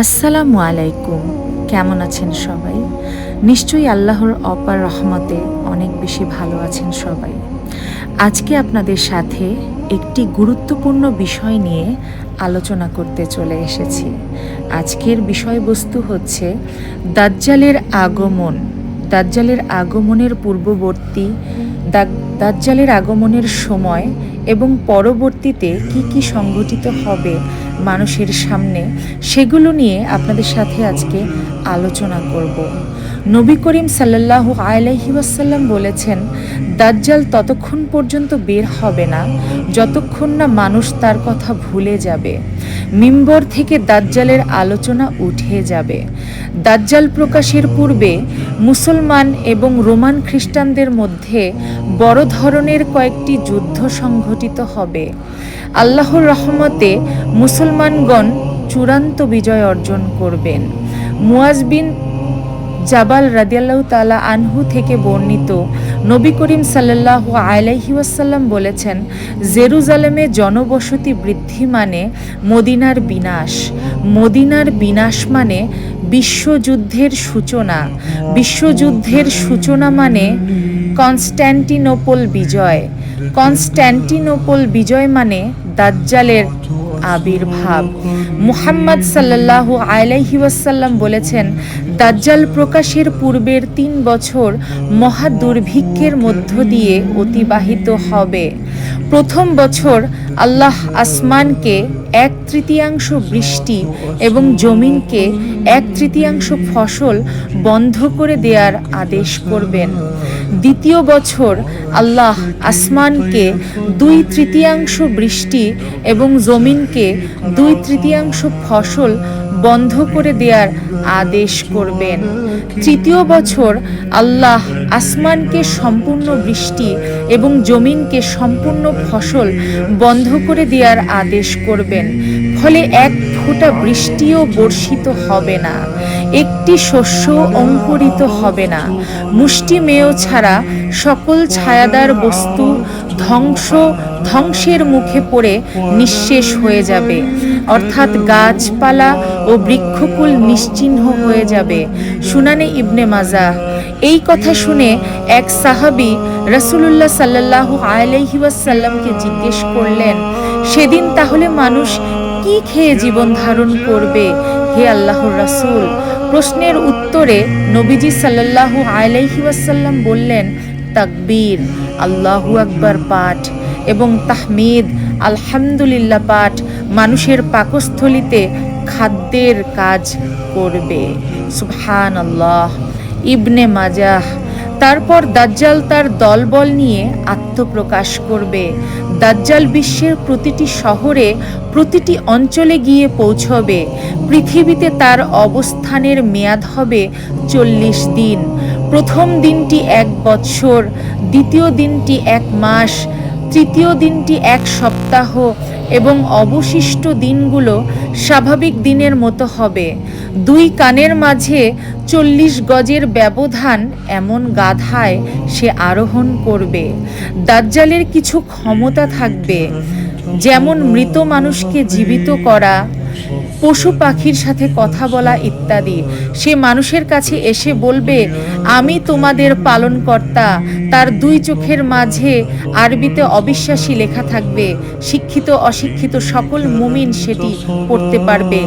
আসসালামু আলাইকুম। কেমন আছেন সবাই? নিশ্চয়ই আল্লাহর অপার রহমতে অনেক বেশি ভালো আছেন সবাই। আজকে আপনাদের সাথে একটি গুরুত্বপূর্ণ বিষয় নিয়ে আলোচনা করতে চলে এসেছি। আজকের বিষয়বস্তু হচ্ছে দাজ্জালের আগমন। দাজ্জালের আগমনের পূর্ববর্তী দাজ্জালের আগমনের সময় এবং পরবর্তীতে কি কি সংঘটিত হবে মানুষের সামনে সেগুলো নিয়ে আপনাদের সাথে আজকে আলোচনা করব। নবী করিম সাল্লাল্লাহু আলাইহি ওয়াসাল্লাম বলেছেন, দাজ্জাল ততক্ষণ পর্যন্ত বের হবে না, যতক্ষণ না মানুষ তার কথা ভুলে যাবে। মিম্বর থেকে দাজ্জালের আলোচনা উঠে যাবে। দাজ্জাল প্রকাশের পূর্বে মুসলমান এবং রোমান খ্রিস্টানদের মধ্যে বড় ধরনের কয়েকটি যুদ্ধ সংঘটিত হবে। আল্লাহর রহমতে মুসলমানগণ চূড়ান্ত বিজয় অর্জন করবেন। মুয়াজ বিন জাবাল রাদিয়াল্লাহ তালা আনহু থেকে বর্ণিত। নবী করিম সাল্লাহ আলাইহি ওয়াসাল্লাম বলেছেন, জেরুজালেমে জনবসতি বৃদ্ধি মানে মদিনার বিনাশ। মদিনার বিনাশ মানে বিশ্বযুদ্ধের সূচনা। বিশ্বযুদ্ধের সূচনা মানে কনস্ট্যান্টিনোপল বিজয়। কনস্ট্যান্টিনোপল বিজয় মানে দাজ্জালের আবির্ভাব। মুহাম্মদ সাল্লাল্লাহু আলাইহি ওয়াসাল্লাম বলেছেন, দাজ্জাল প্রকাশের পূর্বের তিন বছর মহা দুর্ভিক্ষের মধ্য দিয়ে অতিবাহিত হবে। প্রথম বছর আল্লাহ আসমানকে এক তৃতীয়াংশ বৃষ্টি এবং জমিনকে এক তৃতীয়াংশ ফসল বন্ধ করে দেওয়ার আদেশ করবেন। দ্বিতীয় বছর আল্লাহ আসমানকে দুই তৃতীয়াংশ বৃষ্টি এবং জমিনকে দুই তৃতীয়াংশ ফসল বন্ধ করে দেওয়ার আদেশ করবেন। তৃতীয় বছর আল্লাহ আসমানকে সম্পূর্ণ বৃষ্টি এবং জমিনকে সম্পূর্ণ ফসল বন্ধ করে দেওয়ার আদেশ করবেন। ফলে এক ফোঁটা বৃষ্টিও বর্ষিত হবে না, একটি শস্য অঙ্কুরিত হবে না। মুষ্টি মেয় ছাড়া সকল ছায়াদার বস্তু ধ্বংস, ধ্বংসের মুখে পড়ে নিঃশেষ হয়ে যাবে। অর্থাৎ গাছপালা ও বৃক্ষকুল নিশ্চিহ্ন হয়ে যাবে। সুনানে ইবনে মাজা এই কথা শুনে এক সাহাবি রসুল্লাহ সাল্লাহ আলাইহি ওয়াসাল্লামকে জিজ্ঞেস করলেন, সেদিন তাহলে মানুষ কি খেয়ে জীবন ধারণ করবে? হে আল্লাহর রাসূল, প্রশ্নের উত্তরে নবীজি সাল্লাল্লাহু আলাইহি ওয়াসাল্লাম বললেন, তাকবীর, আল্লাহু আকবার পাঠ এবং তাহমিদ, আলহামদুলিল্লাহ পাঠ মানুষের পাকস্থলিতে খাদ্যের কাজ করবে। সুবহান আল্লাহ ইবনে মাজাহ তারপর দাজ্জাল তার দলবল নিয়ে আত্মপ্রকাশ করবে। দাজ্জাল বিশ্বের প্রতিটি শহরে, প্রতিটি অঞ্চলে গিয়ে পৌঁছবে। পৃথিবীতে তার অবস্থানের মেয়াদ হবে চল্লিশ দিন। প্রথম দিনটি এক বৎসর, দ্বিতীয় দিনটি এক মাস, তৃতীয় দিনটি এক সপ্তাহ এবং অবশিষ্ট দিনগুলো স্বাভাবিক দিনের মতো হবে। দুই কানের মাঝে চল্লিশ গজের ব্যবধান এমন গাধায় সে আরোহণ করবে। দাজ্জালের কিছু ক্ষমতা থাকবে, যেমন মৃত মানুষকে জীবিত করা, পশু পাখির সাথে কথা বলা ইত্যাদি। সে মানুষের কাছে এসে বলবে, আমি তোমাদের পালনকর্তা। তার দুই চোখের মাঝে আরবিতে অবিশ্বাসী লেখা থাকবে। শিক্ষিত, অশিক্ষিত সকল মুমিন সেটি পড়তে পারবে।